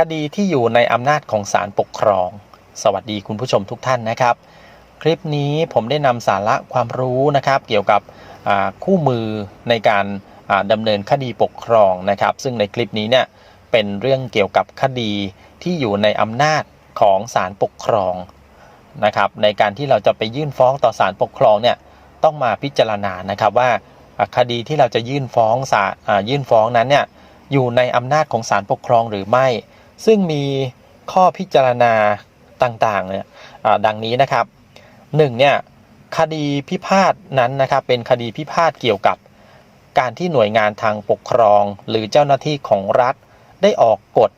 คดีที่อยู่ในอำนาจของศาลปกครอง สวัสดีคุณผู้ชมทุกท่านนะครับ คลิปนี้ผมได้นำสาระความรู้นะครับ เกี่ยวกับคู่มือในการดำเนินคดีปกครองนะครับ ซึ่งในคลิปนี้เนี่ยเป็นเรื่องเกี่ยวกับคดีที่อยู่ในอำนาจของศาลปกครองนะครับ ในการที่เราจะไปยื่นฟ้องต่อศาลปกครองเนี่ยต้องมาพิจารณานะครับว่าคดีที่เราจะยื่นฟ้องศาลยื่นฟ้องนั้นเนี่ยอยู่ในอำนาจของศาลปกครองหรือไม่ ซึ่งมีข้อพิจารณาต่างๆเนี่ยดังนี้นะครับหนึ่งเนี่ยคดีพิพาทนั้นนะครับเป็นคดีพิพาทเกี่ยวกับการที่หน่วยงานทางปกครอง หรือเจ้าหน้าที่ของรัฐ ได้ออกกฎ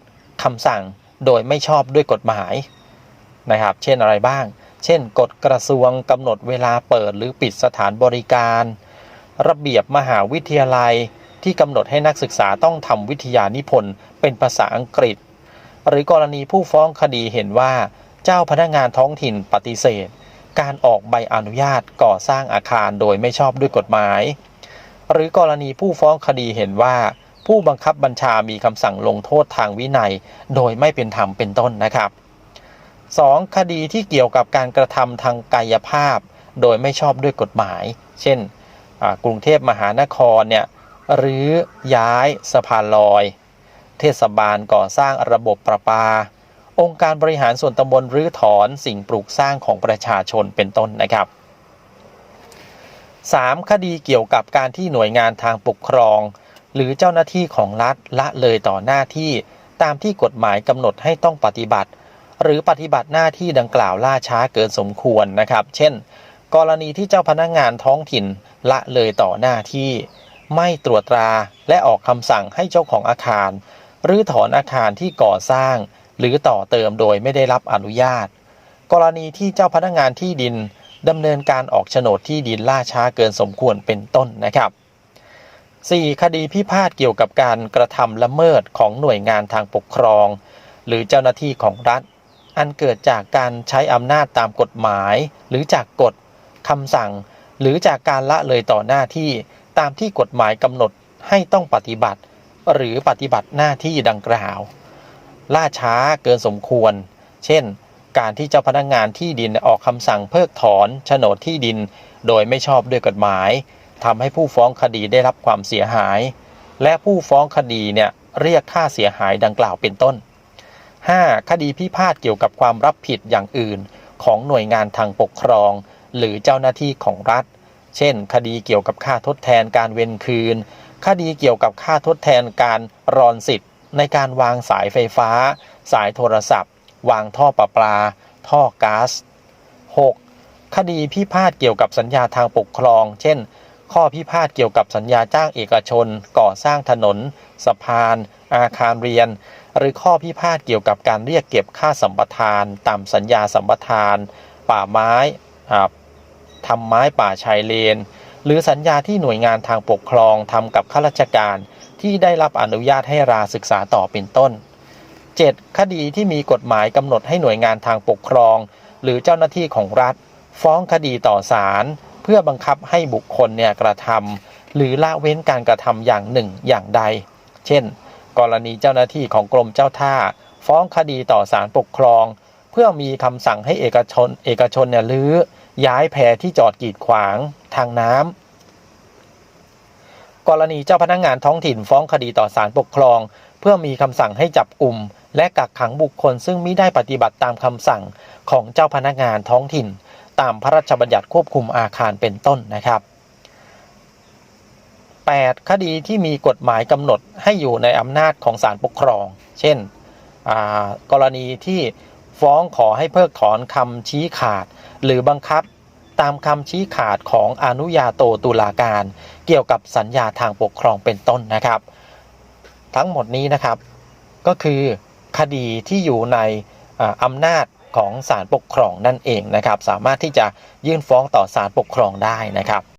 คำสั่งโดยไม่ชอบด้วยกฎหมายนะครับ เช่นอะไรบ้าง เช่น กฎกระทรวงกำหนดเวลาเปิดหรือปิดสถานบริการ ระเบียบมหาวิทยาลัยที่กำหนดให้นักศึกษาต้องทำวิทยานิพนธ์เป็นภาษาอังกฤษ หรือกรณีผู้ฟ้องคดีเห็นว่า เจ้าพนักงานท้องถิ่นปฏิเสธ การออกใบอนุญาตก่อสร้างอาคารโดยไม่ชอบด้วยกฎหมาย หรือกรณีผู้ฟ้องคดีเห็นว่า ผู้บังคับบัญชามีคำสั่งลงโทษทางวินัย โดยไม่เป็นธรรมเป็นต้นนะครับ 2. คดีที่เกี่ยวกับการกระทำทางกายภาพ โดยไม่ชอบด้วยกฎหมาย เช่น กรุงเทพมหานครเนี่ยหรือย้ายสะพานลอย เทศบาลก่อสร้างระบบประปา องค์การบริหารส่วนตำบลรื้อถอนสิ่งปลูกสร้างของประชาชนเป็นต้นนะครับ 3. คดีเกี่ยวกับการที่หน่วยงานทางปกครอง หรือเจ้าหน้าที่ของรัฐละเลยต่อหน้าที่ตามที่กฎหมายกำหนดให้ต้องปฏิบัติ หรือปฏิบัติหน้าที่ดังกล่าวล่าช้าเกินสมควรนะครับ เช่น กรณีที่เจ้าพนักงานท้องถิ่นละเลยต่อหน้าที่ ไม่ตรวจตราและออกคำสั่งให้เจ้าของอาคาร รือถอนอาคารที่ก่อสร้าง หรือต่อเติมโดยไม่ได้รับอนุญาต กรณีที่เจ้าพนักงานที่ดินดำเนินการออกโฉนดที่ดินล่าช้าเกินสมควรเป็นต้นนะครับ 4. คดีพิพาทเกี่ยวกับการกระทำละเมิดของหน่วยงานทางปกครอง หรือเจ้าหน้าที่ของรัฐ อันเกิดจากการใช้อำนาจตามกฎหมาย หรือจากกฎคำสั่ง หรือจากการละเลยต่อหน้าที่ตามที่กฎหมายกำหนดให้ต้องปฏิบัติ หรือปฏิบัติหน้าที่ดังกล่าว ล่าช้าเกินสมควร เช่น การที่เจ้าพนักงานที่ดินออกคำสั่งเพิกถอนโฉนดที่ดิน โดยไม่ชอบด้วยกฎหมายทำให้ผู้ฟ้องคดีได้รับความเสียหาย และผู้ฟ้องคดีเนี่ยเรียกค่าเสียหายดังกล่าวเป็นต้น 5. คดีพิพาทเกี่ยวกับความรับผิดอย่างอื่น ของหน่วยงานทางปกครอง หรือเจ้าหน้าที่ของรัฐ เช่น คดีเกี่ยวกับค่าทดแทนการเว้นคืน คดีเกี่ยวกับค่าทดแทนการรอนสิทธิ์ ในการวางสายไฟฟ้า สายโทรศัพท์ วางท่อประปา ท่อก๊าซ 6. คดีพิพาทเกี่ยวกับสัญญาทางปกครอง เช่น ข้อพิพาทเกี่ยวกับสัญญาจ้างเอกชน ก่อสร้างถนน สะพาน อาคารเรียน หรือข้อพิพาทเกี่ยวกับการเรียกเก็บค่าสัมปทาน ตามสัญญาสัมปทาน ป่าไม้ทำไม้ป่าชายเลน หรือสัญญาที่หน่วยงานทางปกครองทำกับข้าราชการ ที่ได้รับอนุญาตให้ราศึกษาต่อเป็นต้น 7. คดีที่มีกฎหมายกำหนดให้หน่วยงานทางปกครอง หรือเจ้าหน้าที่ของรัฐ ฟ้องคดีต่อศาลเพื่อบังคับให้บุคคลเนี่ยกระทำหรือละเว้นการกระทำอย่างหนึ่งอย่างใด เช่น กรณีเจ้าหน้าที่ของกรมเจ้าท่า ฟ้องคดีต่อศาลปกครอง เพื่อมีคำสั่งให้เอกชนเอกชนเนี่ยรื้อ ย้ายแพที่จอดกีดขวางทางน้ำกรณีเจ้าพนักงานท้องถิ่นฟ้องคดีต่อศาลปกครอง เพื่อมีคำสั่งให้จับกลุ่ม และกักขังบุคคลซึ่งมิได้ปฏิบัติตามคำสั่งของเจ้าพนักงานท้องถิ่น ตามพระราชบัญญัติควบคุมอาคารเป็นต้นนะครับ 8. คดีที่มีกฎหมายกำหนดให้อยู่ในอำนาจของศาลปกครอง เช่น กรณีที่ ฟ้องขอให้เพิกถอนคำชี้ขาด หรือบังคับตามคำชี้ขาดของอนุญาโตตุลาการ เกี่ยวกับสัญญาทางปกครองเป็นต้นนะครับ ทั้งหมดนี้นะครับก็คือคดีที่อยู่ในอำนาจของศาลปกครองนั่นเองนะครับ สามารถที่จะยื่นฟ้องต่อศาลปกครองได้นะครับ